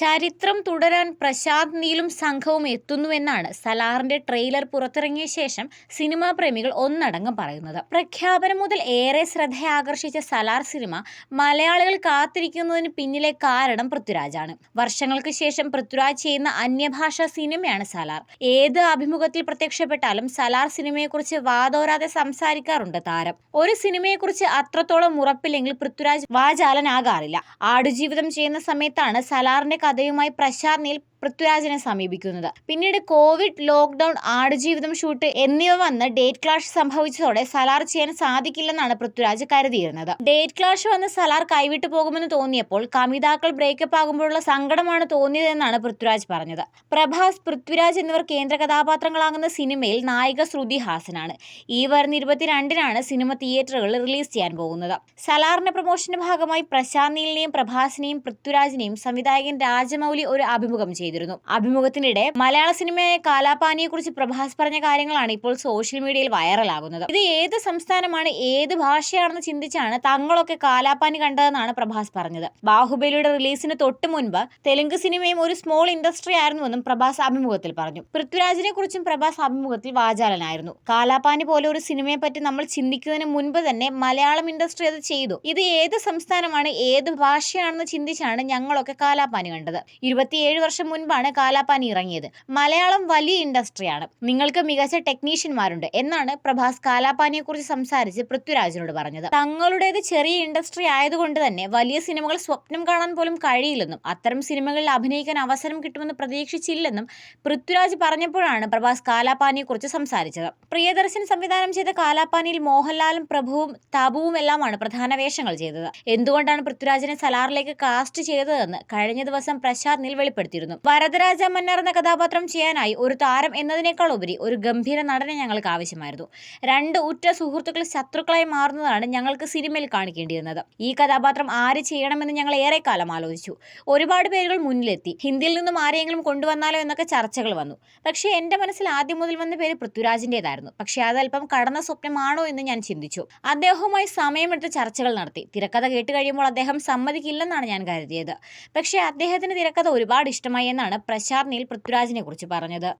ചരിത്രം തുടരാൻ പ്രശാന്ത് നീലും സംഘവും എത്തുന്നുവെന്നാണ് സലാറിന്റെ ട്രെയിലർ പുറത്തിറങ്ങിയ ശേഷം സിനിമാ പ്രേമികൾ ഒന്നടങ്കം പറയുന്നത്. പ്രഖ്യാപനം മുതൽ ഏറെ ശ്രദ്ധയാകർഷിച്ച സലാർ സിനിമ മലയാളികൾ കാത്തിരിക്കുന്നതിന് പിന്നിലെ കാരണം പൃഥ്വിരാജാണ്. വർഷങ്ങൾക്ക് ശേഷം പൃഥ്വിരാജ് ചെയ്യുന്ന അന്യഭാഷാ സിനിമയാണ് സലാർ. ഏത് അഭിമുഖത്തിൽ പ്രത്യക്ഷപ്പെട്ടാലും സലാർ സിനിമയെക്കുറിച്ച് വാതോരാതെ സംസാരിക്കാറുണ്ട് താരം. ഒരു സിനിമയെക്കുറിച്ച് അത്രത്തോളം ഉറപ്പില്ലെങ്കിൽ പൃഥ്വിരാജ് വാചാലനാകാറില്ല. ആടുജീവിതം ചെയ്യുന്ന സമയത്താണ് സലാറിന്റെ കഥയുമായി പ്രശാന്ത് നീൽ പൃഥ്വിരാജിനെ സമീപിക്കുന്നത്. പിന്നീട് കോവിഡ് ലോക്ക്ഡൌൺ ആടുജീവിതം ഷൂട്ട് എന്നിവ വന്ന് ഡേറ്റ് ക്ലാഷ് സംഭവിച്ചതോടെ സലാർ ചെയ്യാൻ സാധിക്കില്ലെന്നാണ് പൃഥ്വിരാജ് കരുതിയിരുന്നത്. ഡേറ്റ് ക്ലാഷ് വന്ന് സലാർ കൈവിട്ടു പോകുമെന്ന് തോന്നിയപ്പോൾ കമിതാക്കൾ ബ്രേക്കപ്പ് ആകുമ്പോഴുള്ള സങ്കടമാണ് തോന്നിയതെന്നാണ് പൃഥ്വിരാജ് പറഞ്ഞത്. പ്രഭാസ് പൃഥ്വിരാജ് എന്നിവർ കേന്ദ്ര കഥാപാത്രങ്ങളാകുന്ന സിനിമയിൽ നായിക ശ്രുതി ഹാസനാണ്. ഈ വരുന്ന ഇരുപത്തിരണ്ടിനാണ് സിനിമ തിയേറ്ററുകളിൽ റിലീസ് ചെയ്യാൻ പോകുന്നത്. സലാറിന്റെ പ്രൊമോഷന്റെ ഭാഗമായി പ്രശാന്ത് പ്രഭാസിനെയും പൃഥ്വിരാജിനെയും സംവിധായകൻ രാജമൗലി ഒരു അഭിമുഖം ചെയ്തിരുന്നു. അഭിമുഖത്തിനിടെ മലയാള സിനിമയായ കാലാപാനിയെ കുറിച്ച് പ്രഭാസ് പറഞ്ഞ കാര്യങ്ങളാണ് ഇപ്പോൾ സോഷ്യൽ മീഡിയയിൽ വൈറലാകുന്നത്. ഇത് ഏത് സംസ്ഥാനമാണ് ഏത് ഭാഷയാണെന്ന് ചിന്തിച്ചാണ് തങ്ങളൊക്കെ കാലാപാനി കണ്ടതെന്നാണ് പ്രഭാസ് പറഞ്ഞത്. ബാഹുബലിയുടെ റിലീസിന് തൊട്ട് മുൻപ് തെലുങ്ക് സിനിമയും ഒരു സ്മോൾ ഇൻഡസ്ട്രി ആയിരുന്നുവെന്നും പ്രഭാസ് അഭിമുഖത്തിൽ പറഞ്ഞു. പൃഥ്വിരാജിനെ കുറിച്ചും പ്രഭാസ് അഭിമുഖത്തിൽ വാചാലനായിരുന്നു. കാലാപാനി പോലെ ഒരു സിനിമയെ പറ്റി നമ്മൾ ചിന്തിക്കുന്നതിന് മുൻപ് തന്നെ മലയാളം ഇൻഡസ്ട്രി അത് ചെയ്തു. ഇത് ഏത് സംസ്ഥാനമാണ് ഏത് ഭാഷയാണെന്ന് ചിന്തിച്ചാണ് ഞങ്ങളൊക്കെ കാലാപാനി കണ്ടത്. ഇരുപത്തിയേഴ് വർഷം മുൻപാണ് കാലാപാനി ഇറങ്ങിയത്. മലയാളം വലിയ ഇൻഡസ്ട്രിയാണ്. നിങ്ങൾക്ക് മികച്ച ടെക്നീഷ്യന്മാരുണ്ട് എന്നാണ് പ്രഭാസ് കാലാപാനിയെ കുറിച്ച് സംസാരിച്ച് പൃഥ്വിരാജിനോട് പറഞ്ഞത്. തങ്ങളുടേത് ചെറിയ ഇൻഡസ്ട്രി ആയതുകൊണ്ട് തന്നെ വലിയ സിനിമകൾ സ്വപ്നം കാണാൻ പോലും കഴിയില്ലെന്നും അത്തരം സിനിമകളിൽ അഭിനയിക്കാൻ അവസരം കിട്ടുമെന്ന് പ്രതീക്ഷിച്ചില്ലെന്നും പൃഥ്വിരാജ് പറഞ്ഞപ്പോഴാണ് പ്രഭാസ് കാലാപാനിയെ കുറിച്ച് സംസാരിച്ചത്. പ്രിയദർശൻ സംവിധാനം ചെയ്ത കാലാപാനിയിൽ മോഹൻലാലും പ്രഭുവും താപുവും എല്ലാമാണ് പ്രധാന വേഷങ്ങൾ ചെയ്തത്. എന്തുകൊണ്ടാണ് പൃഥ്വിരാജിനെ സലാറിലേക്ക് കാസ്റ്റ് ചെയ്തതെന്ന് കഴിഞ്ഞ ദിവസം പ്രശാന്ത് നിൽ വെളിപ്പെടുത്തിയിരുന്നു. വരദരാജ മന്നർ എന്ന കഥാപാത്രം ചെയ്യാനായി ഒരു താരം എന്നതിനേക്കാൾ ഉപരി ഒരു ഗംഭീര നടനെ ഞങ്ങൾക്ക് ആവശ്യമായിരുന്നു. രണ്ട് ഉറ്റ സുഹൃത്തുക്കൾ ശത്രുക്കളായി മാറുന്നതാണ് ഞങ്ങൾക്ക് സിനിമയിൽ കാണിക്കേണ്ടിയിരുന്നത്. ഈ കഥാപാത്രം ആര് ചെയ്യണമെന്ന് ഞങ്ങൾ ഏറെക്കാലം ആലോചിച്ചു. ഒരുപാട് പേരുകൾ മുന്നിലെത്തി. ഹിന്ദിയിൽ നിന്നും ആരെയെങ്കിലും കൊണ്ടുവന്നാലോ എന്നൊക്കെ ചർച്ചകൾ വന്നു. പക്ഷേ എന്റെ മനസ്സിൽ ആദ്യം മുതൽ വന്ന പേര് പൃഥ്വിരാജിന്റെതായിരുന്നു. പക്ഷേ അതല്പം കടന്ന സ്വപ്നമാണോ എന്ന് ഞാൻ ചിന്തിച്ചു. അദ്ദേഹവുമായി സമയമെടുത്ത് ചർച്ചകൾ നടത്തി. തിരക്കഥ കേട്ട് കഴിയുമ്പോൾ അദ്ദേഹം സമ്മതിക്കില്ലെന്നാണ് ഞാൻ കരുതിയത്. പക്ഷേ അദ്ദേഹത്തിന് തിരക്കഥ ഒരുപാട് ഇഷ്ടമായി എന്നാണ് പ്രശാന്ത് നീൽ പൃഥ്വിരാജിനെ കുറിച്ച് പറഞ്ഞത്.